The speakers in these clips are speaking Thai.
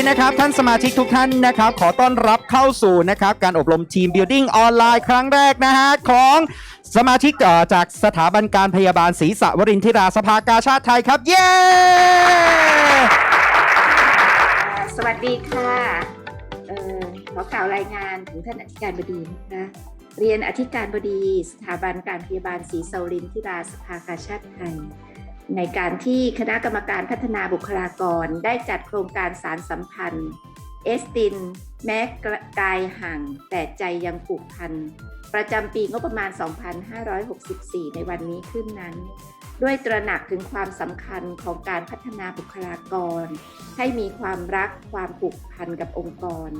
นะครับ ท่านสมาชิกทุกท่านนะครับ ขอต้อนรับเข้าสู่นะครับ การอบรมทีม Building ออนไลน์ครั้งแรกนะฮะ ของสมาชิกจากสถาบันการพยาบาลศรีสะวรินทิราสภากาชาติไทยครับ เย้ สวัสดีค่ะเอ่อขอกล่าวรายงานถึงท่านอธิการบดีนะคะเรียนอธิการบดี สถาบันการพยาบาลศรีเซาลินทิราสภากาชาติไทย ในการที่คณะกรรมการพัฒนาบุคลากรได้จัดโครงการสารสัมพันธ์ เอสติน แม้กายห่าง แต่ใจยังผูกพัน ประจำปีงบประมาณ 2564 ในวันนี้ขึ้นนั้น ด้วยตระหนักถึงความสำคัญของการพัฒนาบุคลากร ให้มีความรักความผูกพันกับองค์กร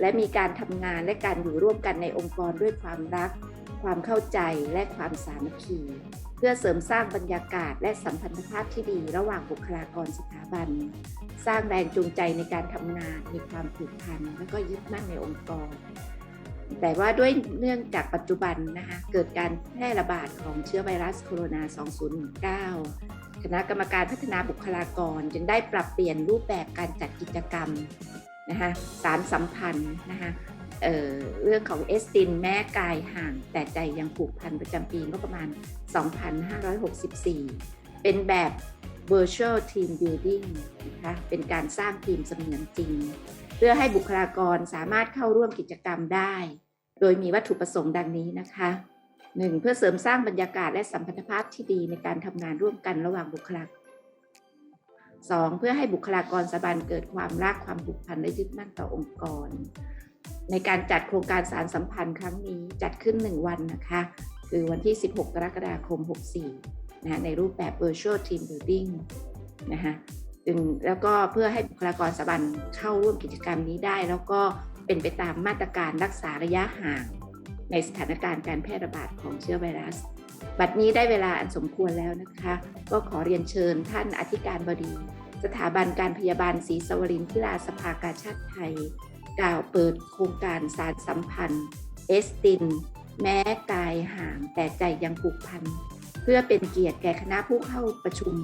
และมีการทำงานและการอยู่ร่วมกันในองค์กรด้วยความรัก ความเข้าใจและความสามัคคี พื่อเสริมสร้างบรรยากาศและสัมพันธภาพที่ดีระหว่างบุคลากรสถาบัน สร้างแรงจูงใจในการทำงานมีความผูกพันและก็ยึดมั่นในองค์กร แต่ว่าด้วยเนื่องจากปัจจุบันนะคะเกิดการแพร่ระบาดของเชื้อไวรัสโคโรนา 2019 คณะกรรมการพัฒนาบุคลากรจึงได้ปรับเปลี่ยนรูปแบบการจัดกิจกรรมนะคะสารสัมพันธ์นะคะ เเรื่องของเอสตินแม้กายห่าง แต่ใจยังผูกพันประจำปีงบประมาณ 2564 เป็นแบบ virtual team building นะคะเป็นการสร้างทีมเสมือนจริง เพื่อให้บุคลากรสามารถเข้าร่วมกิจกรรมได้ โดยมีวัตถุประสงค์ดังนี้นะคะหนึ่งเพื่อเสริมสร้างบรรยากาศและสัมพันธภาพที่ดีในการทำงานร่วมกันระหว่างบุคลากรสองเพื่อให้บุคลากรสถาบันเกิดความรักความผูกพันและยึดมั่นต่อองค์กร ในการจัดโครงการสารสัมพันธ์ครั้งนี้จัดขึ้น 1 วันนะคะ คือวันที่ 16 กรกฎาคม 64นะในรูปแบบ virtual team building นะคะจึงแล้วก็เพื่อให้บุคลากรสถาบันเข้าร่วมกิจกรรมนี้ได้ แล้วก็เป็นไปตามมาตรการรักษาระยะห่าง ในสถานการณ์การแพร่ระบาดของเชื้อไวรัส บัดนี้ได้เวลาอันสมควรแล้วนะคะ ก็ขอเรียนเชิญท่านอธิการบดี สถาบันการพยาบาลศรีสวรินทิราสภากาชาติไทย กล่าวเปิดโครงการสารสัมพันธ์ เอสติน แม้กายห่างแต่ใจยังผูกพัน เพื่อเป็นเกียรติแก่คณะผู้เข้าประชุม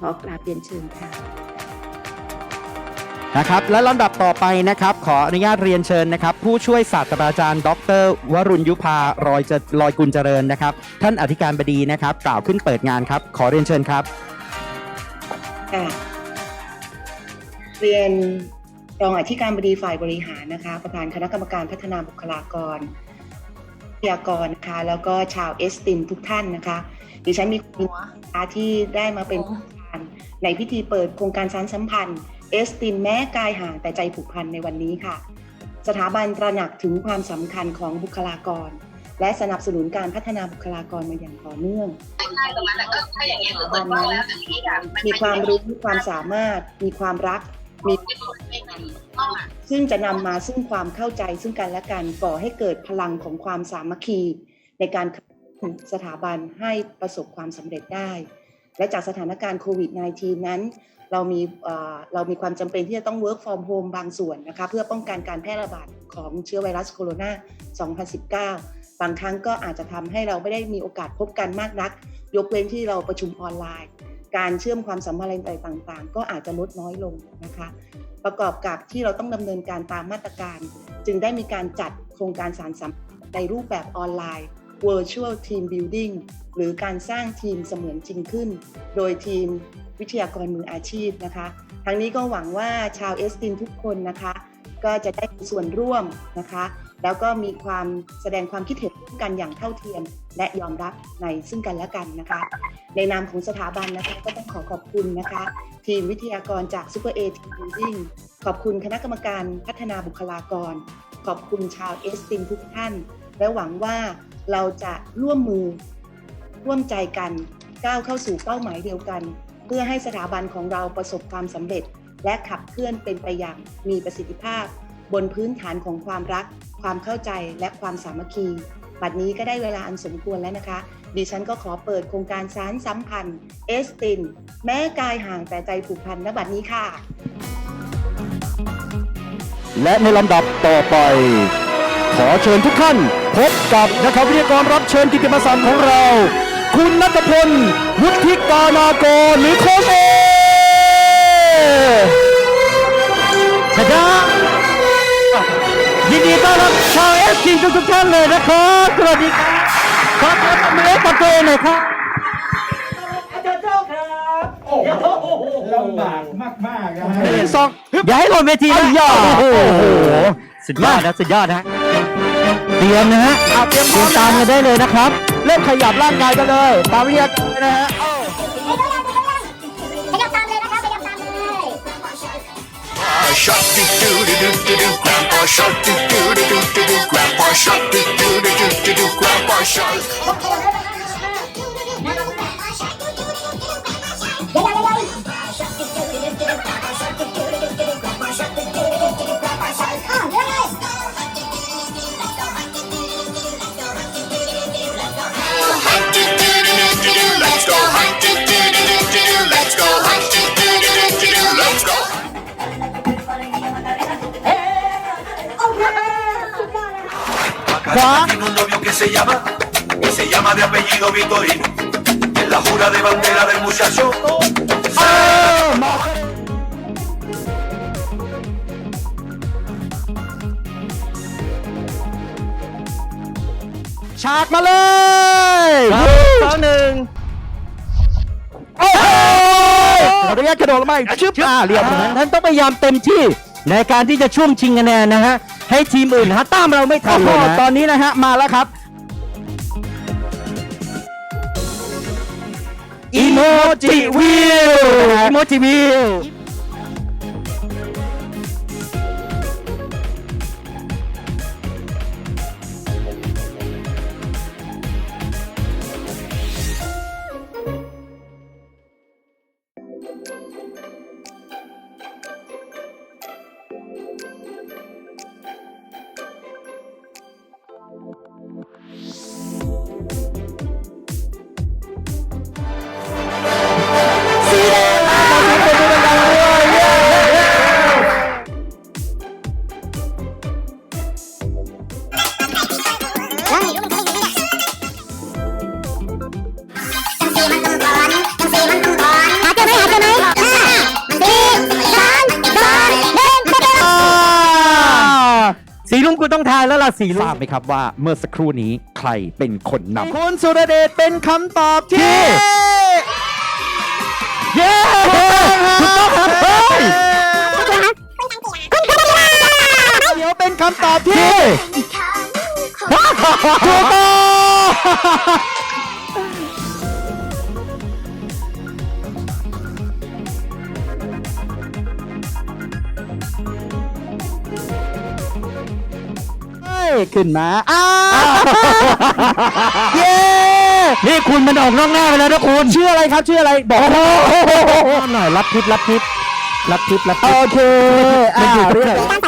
ขอกราบเรียนเชิญค่ะนะครับและลำดับต่อไปนะครับขออนุญาตเรียนเชิญนะครับ ผู้ช่วยศาสตราจารย์ ดร วรุณยุพารอยเจลอยกุลเจริญนะครับ ท่านอธิการบดีนะครับ กล่าวขึ้นเปิดงานครับ ขอเรียนเชิญครับค่ะเรียน รองอธิการบดีฝ่ายบริหารนะคะ ประธานคณะกรรมการพัฒนาบุคลากรวิทยากรนะคะแล้วก็ชาวเอสตินทุกท่านนะคะ ดิฉันมีคุณนะคะที่ได้มาเป็นผู้ประธานในพิธีเปิดโครงการสารสัมพันธ์เอสตินแม้กายห่างแต่ใจผูกพันในวันนี้ค่ะ สถาบันตระหนักถึงความสำคัญของบุคลากร และสนับสนุนการพัฒนาบุคลากรมาอย่างต่อเนื่องใช่ตรงนั้นแต่ก็ถ้าอย่างเงี้ยคือเปิดกล้องแล้วแต่ทีนี้อะนมีความรู้มีความสามารถมีความรักมี ซึ่งจะนำมาซึ่งความเข้าใจซึ่งกันและกันก่อให้เกิดพลังของความสามัคคีในการสถาบันให้ประสบความสำเร็จได้ และจากสถานการณ์โควิด -19 นั้น เรามีเอ่อเรามีความจำเป็นที่จะต้อง work from home บางส่วนนะคะเพื่อป้องกันการแพร่ระบาดของเชื้อไวรัสโคโรนา 2019 บางครั้งก็อาจจะทำให้เราไม่ได้มีโอกาสพบกันมากนัก ยกเว้นที่เราประชุมออนไลน์ การเชื่อมความสัมพันธ์อะไรต่างๆ ก็อาจจะลดน้อยลงนะคะ ประกอบกับที่เราต้องดำเนินการตามมาตรการ จึงได้มีการจัดโครงการสารสัมพันธ์ในรูปแบบออนไลน์ virtual team building หรือการสร้างทีมเสมือนจริงขึ้น โดยทีมวิทยากรมืออาชีพนะคะทั้งนี้ก็หวังว่าชาวเอสตินทุกคนนะคะ ก็จะได้มีส่วนร่วมนะคะ แล้วก็มีความแสดงความคิดเห็นร่วมกันอย่างเท่าเทียม และยอมรับในซึ่งกันและกันนะคะ ในนามของสถาบันนะคะก็ต้องขอขอบคุณนะคะ ทีมวิทยากรจาก Super A Team Building ขอบคุณคณะกรรมการพัฒนาบุคลากร ขอบคุณชาวเอสตินทุกท่าน และหวังว่าเราจะร่วมมือร่วมใจกันก้าวเข้าสู่เป้าหมายเดียวกัน เพื่อให้สถาบันของเราประสบความสำเร็จ และขับเคลื่อนเป็นไปอย่างมีประสิทธิภาพ บนพื้นฐานของความรัก ความเข้าใจและความสามัคคีบัดนี้ก็ได้เวลาอันสมควรแล้วนะคะ ดิฉันก็ขอเปิดโครงการสารสัมพันธ์เอสติน แม้กายห่างแต่ใจผูกพันณบัดนี้ค่ะ และในลำดับต่อไป ขอเชิญทุกท่าน พบกับนะครับวิทยากรรับเชิญกิตติมศักดิ์ของเรา คุณนัทพลวุฒิกานาโกหรือโคชเอเชิญนะ ยินดีต้อนรับชาวเอฟซีทุกๆท่านเลยนะครับสวัสดีครับขอเสียงปรบมือให้กับตัวเองหน่อยครับลำบากมากๆนะฮะหนึ่งสองอย่าให้หล่นเวทีนะโอ้โหสุดยอดนะสุดยอดนะเตรียมนะฮะเอาเตรียมพติร้อดมตามกันได้เลยนะครับ เริ่มขยับร่างกายกันเลย ตามวิทยากรนะฮะ Shark doo doo doo doo doo doo Grandpa Shark doo doo doo doo doo Grandpa Shark doo doo doo doo doo Grandpa Shark. ขวา Tiene un novio que se llama, que se llama de apellido Vitorino. Es la jura de bandera del muchacho. ฉากมาเลยสองหนึ่งโอ้โหขออนุญาตกระโดดลงมาอีกชึบอ่าเรียบร้อยท่านต้องพยายามเต็มที่ในการที่จะช่วงชิงคะแนนนะฮะ ให้ทีมอื่นนะฮะตามเราไม่ทัโอ้นโหเลยนะ ตอนนี้นะฮะมาแล้วครับอีโมจิวิวอีโมจิวิว ทายแล้วล่ะสีลุทงราบไหมครับว่าเมื่อสักครู่นี้ใครเป็นคนนำคุณสุรเดชเป็นคำตอบที่เย้ถูกต้องครับเฮ้ยเดี๋ยวเป็นคำตอบที่ ถูกต้อง ขึ้นมาอ้าวเย้นี่คุณมันออกนอกหน้าไปแล้วนะคุณชื่ออะไรครับชื่ออะไรบอกโอ้โหหน่อยรับทิปรับทิปรับทิปรับทิปโอเคอ่ามันอยู่ตรงเรียบไหนร้อย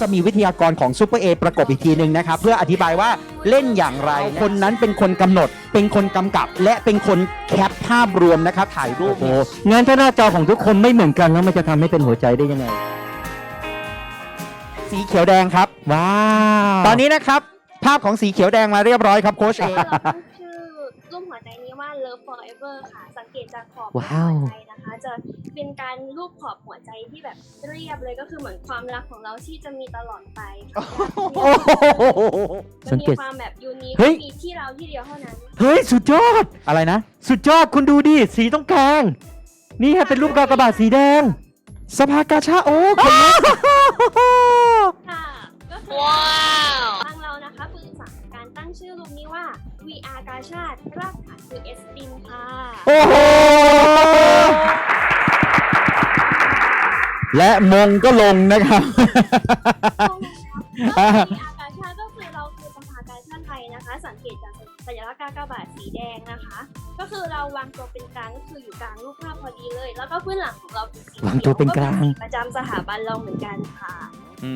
จะมีวิทยากรของซูเปอร์เอประกบอีกทีหนึ่งนะครับ เพื่ออธิบายว่าเล่นอย่างไร คนนั้นเป็นคนกำหนด เป็นคนกำกับ และเป็นคนแคปภาพรวมนะครับ ถ่ายรูป โอ้โหงั้นถ้าหน้าจอของทุกคนไม่เหมือนกันแล้วมันจะทำให้เป็นหัวใจได้ยังไง สีเขียวแดงครับ ว้าว ตอนนี้นะครับ ภาพของสีเขียวแดงมาเรียบร้อยครับโค้ชเอ Love Forever ค่ะ สังเกตจากขอบของว้าวหัวใจนะคะ จะเป็นการรูปขอบหัวใจที่แบบเรียบเลยก็คือเหมือนความรักของเราที่จะมีตลอดไปค่ะโอ้โหจะมีความแบบยูนิคเฮ้ยมีที่เราที่เดียวเท่านั้น เฮ้ย สุดยอด อะไรนะ สุดยอดคุณดูดิ สีต้องกลาง นี่ฮะเป็นรูปกากบาทสีแดง สภากาชาโอ้คนลุกค่ะก็คือ ชื่อรูปนี้ว่า VR กาชาติรากฐานคือ S ตินค่ะ โอ้โห และมงก็ลงนะครับ ก็คืออากาชาติก็คือเราคือสภากาชาติไทยนะคะ สังเกตจากสัญลักษณ์กากบาทสีแดงนะคะ ก็คือเราวางตัวเป็นกลางก็คืออยู่กลางรูปภาพพอดีเลย แล้วก็พื้นหลังของเราเป็นสีวางตัวเป็นกลางสีประจำสถาบันเราเหมือนกันค่ะ อื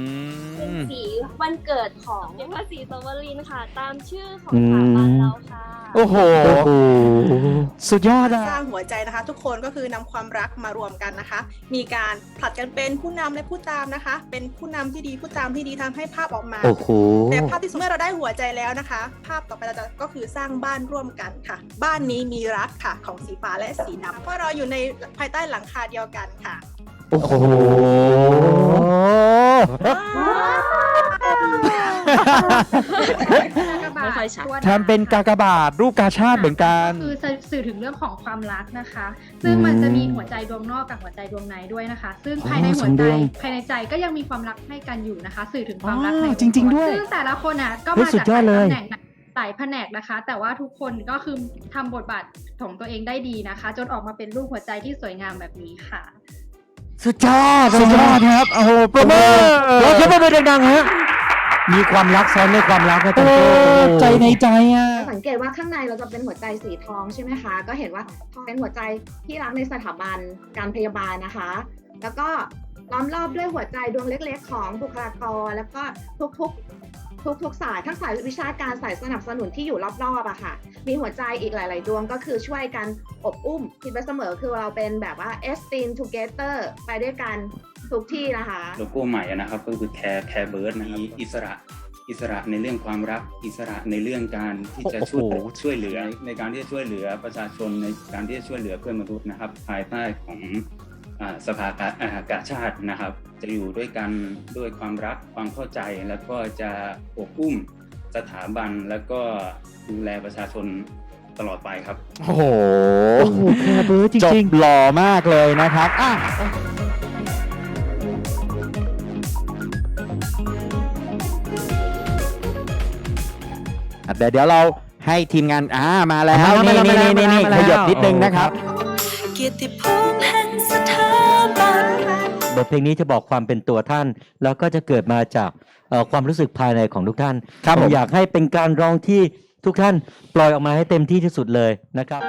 เป็นมสีวันเกิดของพระศรีสวรินทร์ค่ะ ตามชื่อของสถาบันเราค่ะ โอ้โหโอ้โหสุดยอดอะสร้างหัวใจนะคะ ทุกคนก็คือนำความรักมารวมกันนะคะ มีการผลัดกันเป็นผู้นำและผู้ตามนะคะ เป็นผู้นำที่ดีผู้ตามที่ดีทำให้ภาพออกมา โอ้โห แต่ภาพที่เมื่อเราได้หัวใจแล้วนะคะ ภาพต่อไปเราจะก็คือสร้างบ้านร่วมกันค่ะ บ้านนี้มีรักค่ะของสีฟ้าและสีดำเพราะเราอยู่ในภายใต้หลังคาเดียวกันค่ะ โอ้โห ไม่ค่อยชัดทำเป็นกากบาทรูปกาชาติเหมือนกัน คือสื่อถึงเรื่องของความรักนะคะ ซึ่งมันจะมีหัวใจดวงนอกกับหัวใจดวงในด้วยนะคะ ซึ่งภายในอ๋อหัสวองใจดวงภายในใจก็ยังมีความรักให้กันอยู่นะคะ สื่อถึงความรักอ๋อในจริงๆด้วยซึ่งแต่ละคนอะก็เฮ้ยมาสุดจากยอดเลยหลาย ตำแหน่งหลายแผนกนะคะ แต่ว่าทุกคนก็คือทำบทบาทของตัวเองได้ดีนะคะ จนออกมาเป็นรูปหัวใจที่สวยงามแบบนี้ค่ะ สุดยอดสุดยอดครับโอ้โหปรบมือเราคิดว่าเป็นดังๆฮะมีความรักซ้อนในความรักนะเอจันโจ้อใจในใจอะสังเกตว่าข้างในเราจะเป็นหัวใจสีทองใช่ไหมคะ ก็เห็นว่าเป็นหัวใจที่รักในสถาบันการพยาบาลนะคะ แล้วก็ล้อมรอบด้วยหัวใจดวงเล็ก ๆ ของบุคลากร แล้วก็ทุกๆ ทุกๆสายทั้งสายวิชาการสายสนับสนุนที่อยู่รอบๆอะค่ะ มีหัวใจอีกหลาย ๆ ดวงก็คือช่วยกันอบอุ้มคิดไว้เสมอคือเราเป็นแบบว่า e s t e a m together ไปด้วยกันทุกที่นะคะ โลโก้ใหม่อะนะครับก็คือแคร์แคร์เบิร์ดนะครับอิสระอิสระในเรื่องความรักอิสระในเรื่องการที่จะช่วยโอ้โหช่วยเหลือ ในการที่จะช่วยเหลือประชาชนในการที่จะช่วยเหลือเพื่อนมนุษย์นะครับ ภายใต้ของอ่า สภากาอ่ากาชาตินะครับ จะอยู่ด้วยกันด้วยความรักความเข้าใจแล้วก็จะอบอุ้มสถาบันแล้วก็ดูแลประชาชนตลอดไปครับ โอ้โหโอ้โหแคร์เบิร์ดจจบริงหล่อมากเลยนะครับอะอะเดี๋ยวเดี๋ยวเราให้ทีมงานอ่ามาแล้วมานี่แล้วนี่มาแล้วนี่นี่มาแล้วขยับนิดนึงนะครับเกียรติภูมิแห่งสถาบัน บทเพลงนี้จะบอกความเป็นตัวท่าน แล้วก็จะเกิดมาจากเอ่อความรู้สึกภายในของทุกท่านครับผมผมอยากให้เป็นการร้องที่ทุกท่านปล่อยออกมาให้เต็มที่ที่สุดเลยนะครับ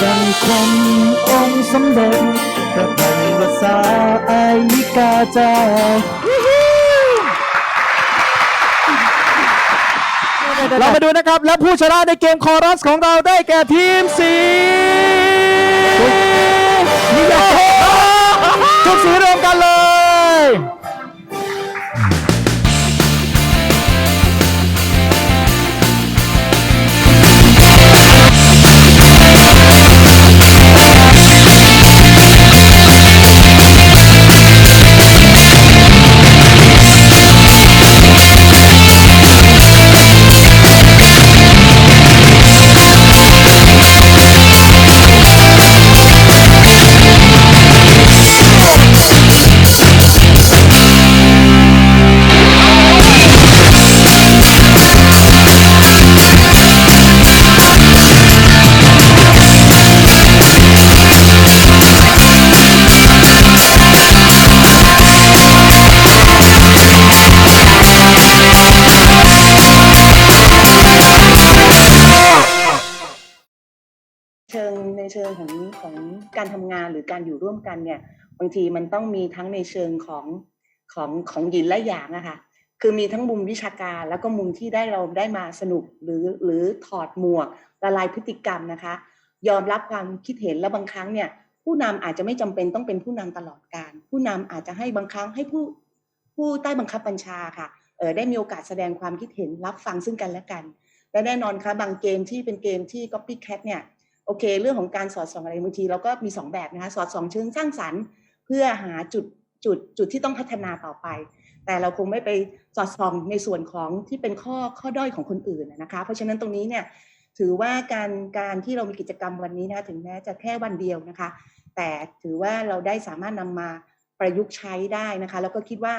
จังคมองค์สมเด็จ พระพันวษาอายิกาเจ้าเรามาดูนะครับ และผู้ชนะในเกมคอรัสของเราได้แก่ทีมสีนี่โอ้โหทุกสีรวมกันเลย เชิงในเชิงของของการทำงานหรือการอยู่ร่วมกันเนี่ย บางทีมันต้องมีทั้งในเชิงของของของหยินและหยางอะค่ะคือมีทั้งมุมวิชาการแล้วก็มุมที่ได้เราได้มาสนุกหรือหรือถอดหมวกละลายพฤติกรรมนะคะ ยอมรับความคิดเห็นและบางครั้งเนี่ย ผู้นำอาจจะไม่จำเป็นต้องเป็นผู้นำตลอดการ ผู้นำอาจจะให้บางครั้งให้ผู้ผู้ใต้บังคับบัญชาค่ะเออได้มีโอกาสแสดงความคิดเห็นรับฟังซึ่งกันและกัน และแน่นอนค่ะบางเกมที่เป็นเกมที่ copycat เนี่ย โอเค เรื่องของการสอดส่องอะไรบางทีเราก็มีสองแบบนะคะสอดส่องเชิงสร้างสรรค์ เพื่อหาจุดจุดจุดที่ต้องพัฒนาต่อไป แต่เราคงไม่ไปสอดส่องในส่วนของที่เป็นข้อข้อด้อยของคนอื่นนะคะเพราะฉะนั้นตรงนี้เนี่ยถือว่าการการที่เรามีกิจกรรมวันนี้นะถึงแม้จะแค่วันเดียวนะคะ แต่ถือว่าเราได้สามารถนำมาประยุกต์ใช้ได้นะคะ แล้วก็คิดว่า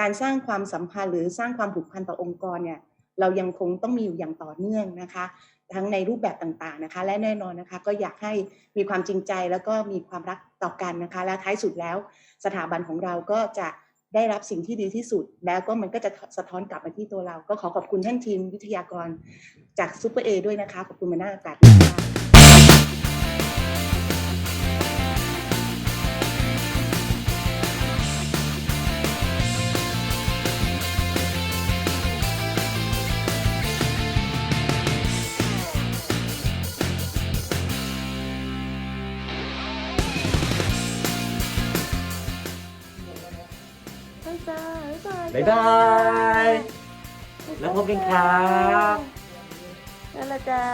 การสร้างความสัมพันธ์หรือสร้างความผูกพันต่อองค์กรเนี่ยเรายังคงต้องมีอยู่อย่างต่อเนื่องนะคะ ทั้งในรูปแบบต่างๆนะคะ และแน่นอนนะคะก็อยากให้มีความจริงใจแล้วก็มีความรักต่อกันนะคะ และท้ายสุดแล้ว สถาบันของเราก็จะได้รับสิ่งที่ดีที่สุด แล้วก็มันก็จะสะท้อนกลับมาที่ตัวเรา ก็ขอขอบคุณท่านทีมวิทยากรจากซูเปอร์เอด้วยนะคะ ขอบคุณมานากอากาศ บาย แล้วพบกันครับ นั่นละจ้า